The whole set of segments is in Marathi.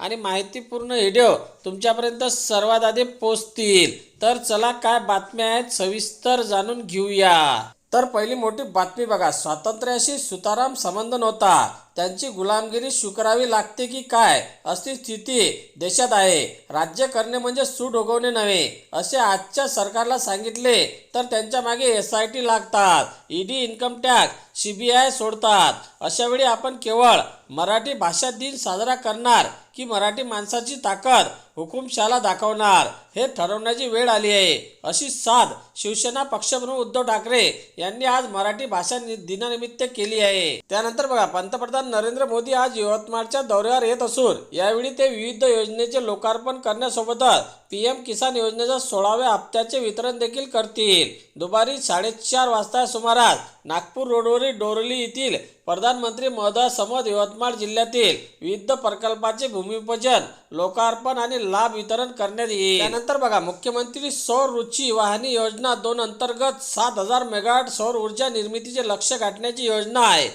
आणि माहितीपूर्ण व्हिडिओ तुमच्यापर्यंत सर्वात आधी पोचतील तर चला काय बातम्या आहेत सविस्तर जाणून घेऊया. तर पहिली मोठी बातमी बघा. स्वातंत्र्याशी सुताराम संबंध नव्हता. त्यांची गुलामगिरी स्वीकारावी लागते की काय? अशी स्थिती देशात आहे. राज्य करणे म्हणजे सूट उगवणे नव्हे असे आजच्या सरकारला सांगितले तर त्यांच्या मागे एस आय टी लागतात ईडी इन्कम टॅक्स सीबीआय सोडतात. अशावेळी आपण केवळ मराठी भाषा दिन साजरा करणार की मराठी माणसाची ताकद हुकुमशाला दाखवणार हे ठरवण्याची वेळ आली आहे. अशी साध शिवसेना पक्षप्रमुख उद्धव ठाकरे यांनी आज मराठी भाषा नि- दिनानिमित्त केली आहे. त्यानंतर बघा पंतप्रधान नरेंद्र मोदी आज यवतमाळच्या दौऱ्यावर येत असून यावेळी ते विविध योजनेचे लोकार्पण करण्यासोबतच पीएम किसान योजनेच्या सोळाव्या हप्त्याचे वितरण देखील करतील. दुपारी साडेचार वाजता सुमारास नागपूर रोडवरील डोरली येथील प्रधानमंत्री महोदय समोर यवतमाळ जिल्ह्यातील विविध प्रकल्पाचे भूमिपूजन लोकार्पण आणि लाभ वितरण करण्यात येईल. त्यानंतर बघा मुख्यमंत्री सौर रुची वाहनी योजना दोन अंतर्गत सात हजार मेगावॅट सौर ऊर्जा निर्मितीचे लक्ष गाठण्याची योजना आहे.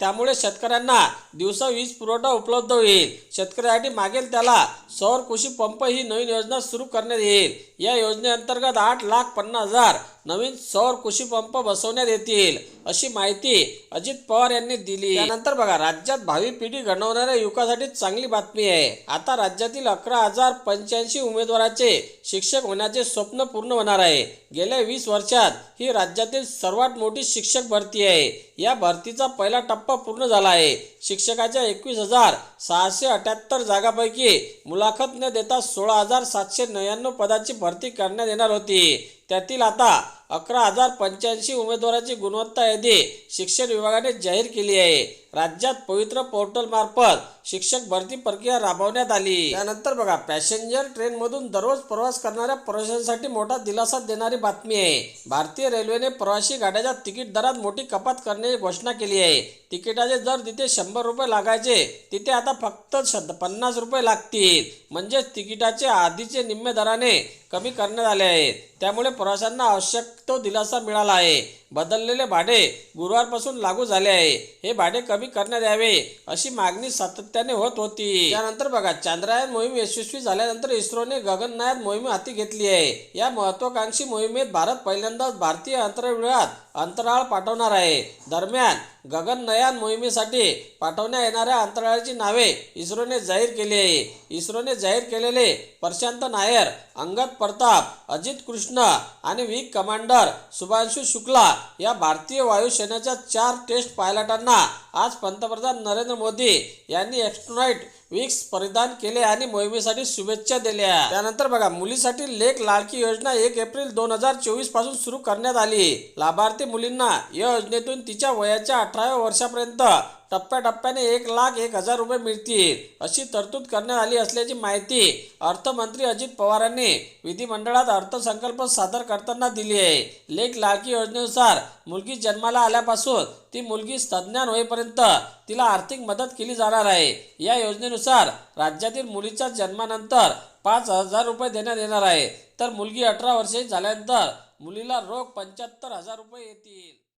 त्यामुळे शेतकऱ्यांना दिवसा वीज पुरवठा उपलब्ध होईल. शेतकऱ्यासाठी मागेल त्याला सौर कृषी पंप ही नवीन योजना सुरू करण्यात येईल. या योजनेअंतर्गत आठ लाख पन्नास हजार नवीन सौर कृषी पंप बसवण्यात येतील अशी माहिती अजित पवार यांनी दिली. त्यानंतर बघा राज्यात भावी पिढी घडवणाऱ्या युवकासाठी चांगली बातमी आहे. आता राज्यातील अकरा हजार पंच्याऐंशी उमेदवाराचे शिक्षक होण्याचे स्वप्न पूर्ण होणार आहे. गेल्या वीस वर्षात ही राज्यातील सर्वात मोठी शिक्षक भरती आहे. या भरतीचा पहिला टप्पा पूर्ण झाला आहे. शिक्षकाच्या एकवीस हजार सहाशे अठ्याहत्तर जागापैकी मुलाखत न देता सोळा हजार सातशे नव्याण्णव पदाची भरती करण्यात येणार होती. त्यातील आता अकरा हजार पंच्याऐंशी उमेदवाराची गुणवत्ता यादी शिक्षण विभागाने जाहीर केली आहे. राज्यात पवित्र पोर्टल मार्फत शिक्षक भरती प्रक्रिया राबवण्यात आली. त्यानंतर बघा पॅसेंजर ट्रेनमधून दररोज प्रवास करणाऱ्या प्रवाशांसाठी मोठा दिलासा देणारी बातमी आहे. भारतीय रेल्वेने प्रवासी गाड्याच्या तिकीट दरात मोठी कपात करण्याची घोषणा केली आहे. तिकिटाचे दर तिथे शंभर रुपये लागायचे तिथे आता फक्त पन्नास रुपये लागतील. म्हणजेच तिकिटाचे आधीचे निम्मे दराने कमी करण्यात आले आहेत. त्यामुळे प्रवाशांना आवश्यक तो दिलासा मिळाला आहे. बदललेले भाडे गुरुवारपासून लागू झाले आहे. हे भाडे कमी करण्यात यावे अशी मागणी सातत्याने होत होती. त्यानंतर बघा चांद्रयान मोहीम यशस्वी झाल्यानंतर इस्रोने गगननायन मोहीम हाती घेतली आहे. या महत्वाकांक्षी मोहिमेत भारत पहिल्यांदाच भारतीय अंतराळात अंतराळ पाठवणार आहे. दरम्यान गगननयान मोहिमेसाठी पाठवण्यात येणाऱ्या अंतराळाची नावे इस्रोने जाहीर केली आहे. इस्रोने जाहीर केलेले प्रशांत नायर अंगद प्रताप अजित कृष्ण आणि विंग कमांडर सुभांशु शुक्ला या भारतीय वायुसेनेच्या चार टेस्ट पायलटांना आज पंतप्रधान नरेंद्र मोदी यांनी एक्स्ट्रोनाईट विक्स परिधान केले आणि मोहिमेसाठी शुभेच्छा दिल्या. त्यानंतर बघा मुलीसाठी लेख लाडकी योजना एक एप्रिल दोन हजार चोवीसपासून सुरू करण्यात आली. लाभार्थी मुलींना या योजनेतून तिच्या वयाच्या अठराव्या वर्षापर्यंत टप्प्याटप्प्याने एक लाख एक हजार रुपये मिळतील अशी तरतूद करण्यात आली असल्याची माहिती अर्थमंत्री अजित पवारांनी विधिमंडळात अर्थसंकल्प सादर करताना दिली आहे. लेख लाडकी योजनेनुसार मुलगी जन्माला आल्यापासून ती मुलगी सज्ञान होईपर्यंत तिला आर्थिक मदत केली जाणार आहे. या योजनेनुसार योजनेनुसार राज्यातील मुलीच्या जन्मानंतर पाच हजार रुपये देण्यात येणार आहे. तर मुलगी अठरा वर्षे झाल्यानंतर मुलीला रोख पंच्याहत्तर हजार रुपये येतील.